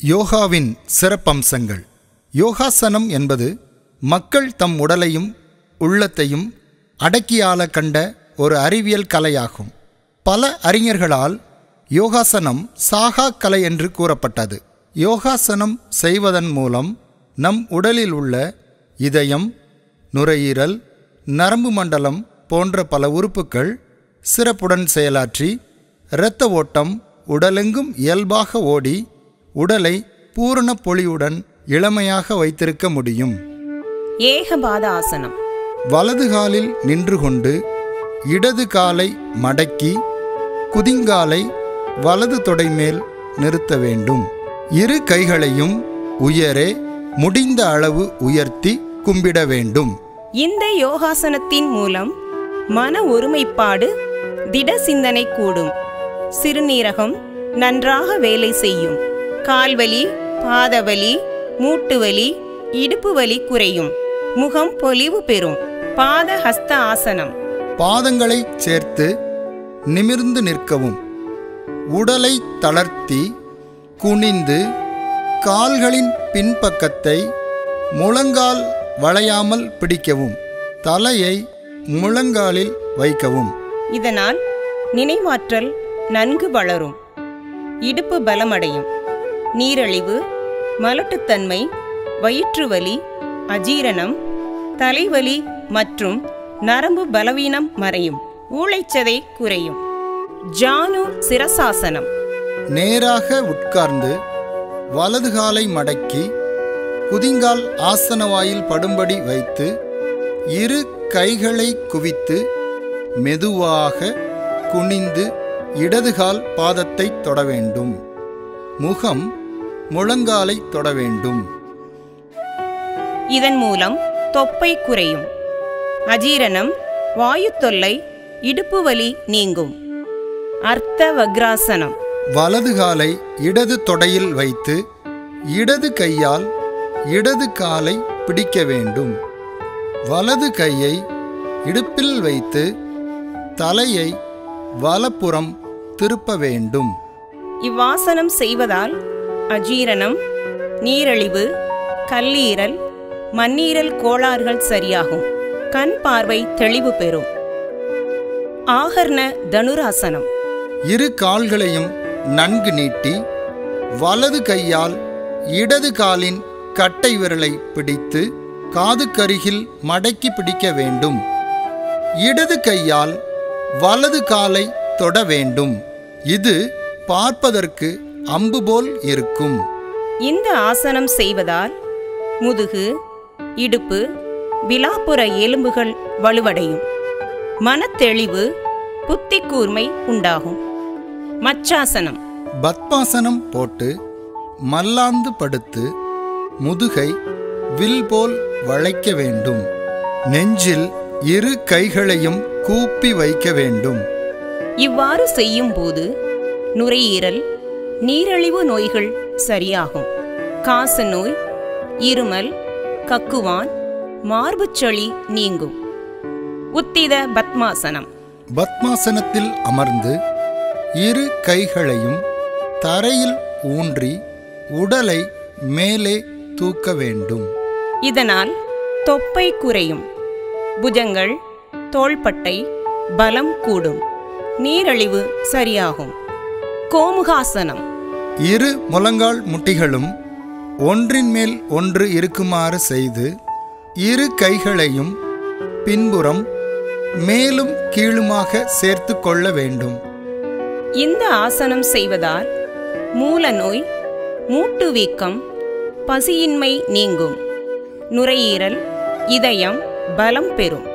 யோகாவின் சிறப்பம்சங்கள். யோகாசனம் என்பது மக்கள் தம் உடலையும் உள்ளத்தையும் அடக்கியால கண்ட ஒரு அறிவியல் கலையாகும். பல அறிஞர்களால் யோகாசனம் சாகா கலை என்று கூறப்பட்டது. யோகாசனம் செய்வதன் மூலம் நம் உடலில் உள்ள இதயம் நுரையீரல் நரம்பு மண்டலம் போன்ற பல உறுப்புகள் சிறப்புடன் செயலாற்றி இரத்த ஓட்டம் உடலெங்கும் இயல்பாக ஓடி உடலை பூரண பொலிவுடன் இளமையாக வைத்திருக்க முடியும். ஏகபாத ஆசனம் வலது காலில் நின்று கொண்டு இடது காலை மடக்கி குதிங்காலை வலது தொடை மேல் நிறுத்த வேண்டும். இரு கைகளையும் உயரே முடிந்த அளவு உயர்த்தி கும்பிட வேண்டும். இந்த யோகாசனத்தின் மூலம் மன ஒருமைப்பாடு திட சிந்தனை கூடும். சிறுநீரகம் நன்றாக வேலை செய்யும். கால்வலி பாதவலி மூட்டுவலி இடுப்பு வலி குறையும். முகம் பொலிவு பெறும். பாத ஹஸ்த ஆசனம். பாதங்களை சேர்த்து நிமிர்ந்து நிற்கவும். உடலை தளர்த்தி குனிந்து கால்களின் பின்பக்கத்தை முழங்கால் வளையாமல் பிடிக்கவும். தலையை முழங்காலில் வைக்கவும். இதனால் நினைவாற்றல் நன்கு வளரும். இடுப்பு பலமடையும். நீரழிவு மலட்டுத்தன்மை வயிற்றுவலி அஜீரணம் தலைவலி மற்றும் நரம்பு பலவீனம் மறையும். ஊழைச்சதை குறையும். ஜானு சிரசாசனம். நேராக உட்கார்ந்து வலது காலை மடக்கி குதிங்கால் ஆசனவாயில் படும்படி வைத்து இரு கைகளை குவித்து மெதுவாக குனிந்து இடதுகால் பாதத்தை தொட வேண்டும். முகம் முழங்காலை தொட வேண்டும் இதன் மூலம் தொப்பை குறையும். அஜீரணம் வாயு தொல்லை இடுப்பு வலி நீங்கும். அர்த்த வக்ராசனம். வலது காலை இடது தொடையில் வைத்து இடது கையால் இடது காலை பிடிக்க வேண்டும். வலது கையை இடுப்பில் வைத்து தலையை வலப்புறம் திருப்ப வேண்டும். இவ்வாசனம் செய்வதால் அஜீரணம் நீரழிவு கல்லீரல் மண்ணீரல் கோளாறுகள் சரியாகும். கண் பார்வை தெளிவு பெறும். ஆகர்ண தனுராசனம். இரு கால்களையும் நன்கு நீட்டி வலது கையால் இடது காலின் கட்டை விரலை பிடித்து காதுக்கருகில் மடக்கி பிடிக்க வேண்டும். இடது கையால் வலது காலை தொட வேண்டும். இது பார்ப்பதற்கு அம்பு போல் இருக்கும். இந்த ஆசனம் செய்வதால் முதுகு இடுப்பு விலாப்புற எலும்புகள் வலுவடையும். மனத்தெளிவு புத்தி கூர்மை உண்டாகும். மச்சாசனம். பத்மாசனம் போட்டு மல்லாந்து படுத்து முதுகை வில் போல் வளைக்க வேண்டும். நெஞ்சில் இரு கைகளையும் கூப்பி வைக்க வேண்டும். இவ்வாறு செய்யும்போது நுரையீரல் நீரிழிவு நோய்கள் சரியாகும். காச நோய் இருமல் கக்குவான் மார்புச்சளி நீங்கும். உத்தித பத்மாசனம். பத்மாசனத்தில் அமர்ந்து இரு கைகளையும் தரையில் ஊன்றி உடலை மேலே தூக்க வேண்டும். இதனால் தொப்பை குறையும். புஜங்கள் தோள்பட்டை பலம் கூடும். நீரழிவு சரியாகும். கோமுகாசனம். இரு முழங்கால் முட்டிகளும் ஒன்றின் மேல் ஒன்று இருக்குமாறு செய்து இரு கைகளையும் பின்புறம் மேலும் கீழுமாக சேர்த்து கொள்ள வேண்டும். இந்த ஆசனம் செய்வதால் மூல நோய் மூட்டு வீக்கம் பசியின்மை நீங்கும். நுரையீரல் இதயம் பலம் பெறும்.